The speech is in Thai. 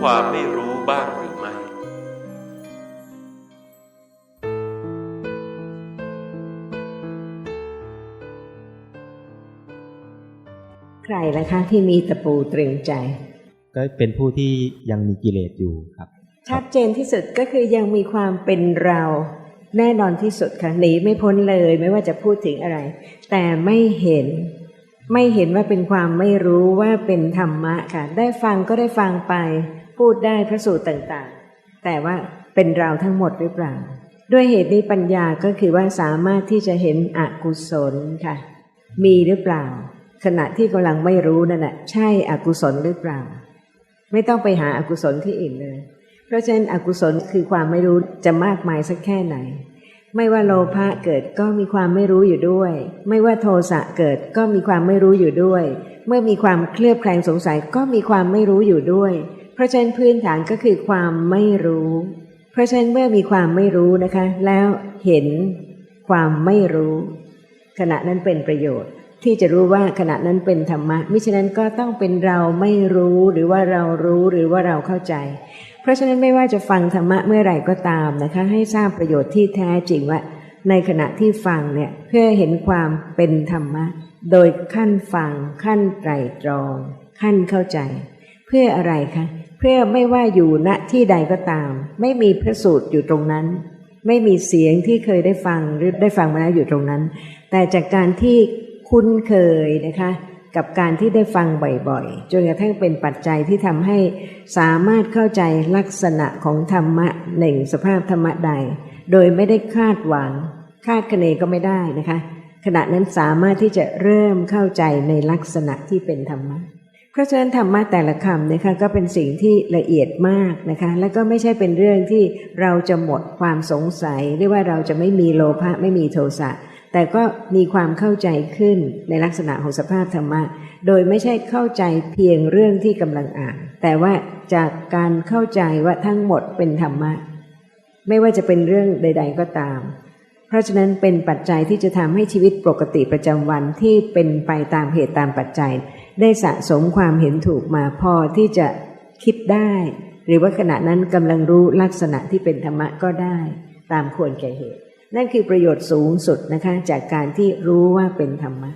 ความไม่รู้บ้างหรือไม่ใครล่ะคะที่มีตะปูตรึงใจ ก็เป็นผู้ที่ยังมีกิเลสอยู่ครับ ชัดเจนที่สุดก็คือยังมีความเป็นเรา แน่นอนที่สุดค่ะหนีไม่พ้นเลย ไม่ว่าจะพูดถึงอะไร แต่ไม่เห็น ไม่เห็นว่าเป็นความไม่รู้ว่าเป็นธรรมะค่ะ ได้ฟังก็ได้ฟังไป พูดได้พระสูตรต่างๆ แต่ว่าเป็นเราทั้งหมดหรือเปล่า ด้วยเหตุนี้ปัญญาก็คือว่าสามารถที่จะเห็นอกุศลค่ะ มีหรือเปล่า ขณะที่กำลังไม่รู้นั่นแหละใช่อกุศลหรือเปล่า ไม่ต้องไปหาอากุศลที่อื่นเลย เพราะฉะนั้นอกุศลคือความไม่รู้จะมากมายสักแค่ไหน ไม่ว่าโลภะเกิดก็มีความไม่รู้อยู่ด้วย ไม่ว่าโทสะเกิดก็มีความไม่รู้อยู่ด้วย เมื่อมีความเคลือบแคลงสงสัยก็มีความไม่รู้อยู่ด้วย เพราะฉะนั้นพื้นฐานก็คือความไม่รู้ เพราะฉะนั้นเมื่อมีความไม่รู้นะคะ แล้วเห็นความไม่รู้ ขณะนั้นเป็นประโยชน์ ที่จะรู้ว่าขณะนั้นเป็นธรรมะ มิฉะนั้นก็ต้องเป็นเราไม่รู้หรือว่าเรารู้หรือว่าเราเข้าใจ เพราะฉะนั้นไม่ว่าจะฟังธรรมะเมื่อไหร่ก็ตามนะคะ ให้ทราบประโยชน์ที่แท้จริงว่า ในขณะที่ฟังเนี่ยเพื่อเห็นความเป็นธรรมะ โดยขั้นฟัง ขั้นไตรตรอง ขั้นเข้าใจ เพื่ออะไรคะเพื่อไม่ว่าอยู่ณที่ใดก็ตาม ไม่มีพระสูตรอยู่ตรงนั้น ไม่มีเสียงที่เคยได้ฟังหรือได้ฟังมาแล้วอยู่ตรงนั้น แต่จากการที่ คุ้นเคยนะคะกับการที่ได้ฟังบ่อยๆ จนกระทั่งเป็นปัจจัยที่ทำให้สามารถเข้าใจลักษณะของธรรมะหนึ่งสภาพธรรมะใด โดยไม่ได้คาดหวัง คาดคะเนก็ไม่ได้นะคะ ขณะนั้นสามารถที่จะเริ่มเข้าใจในลักษณะที่เป็นธรรมะเพราะฉะนั้นธรรมะแต่ละคำนะคะก็เป็นสิ่งที่ละเอียดมากนะคะ แล้วก็ไม่ใช่เป็นเรื่องที่เราจะหมดความสงสัยหรือว่าเราจะไม่มีโลภะไม่มีโทสะ แต่ก็มีความเข้าใจขึ้นในลักษณะของสภาพธรรมะ โดยไม่ใช่เข้าใจเพียงเรื่องที่กำลังอ่าน แต่ว่าจากการเข้าใจว่าทั้งหมดเป็นธรรมะ ไม่ว่าจะเป็นเรื่องใด ๆ ก็ตาม เพราะฉะนั้นเป็นปัจจัยที่จะทำให้ชีวิตปกติประจำวันที่เป็นไปตามเหตุตามปัจจัย ได้สะสมความเห็นถูกมาพอที่จะคิดได้ หรือว่าขณะนั้นกำลังรู้ลักษณะที่เป็นธรรมะก็ได้ ตามควรแก่เหตุ นั่นคือประโยชน์สูงสุดนะคะ จากการที่รู้ว่าเป็นธรรมะ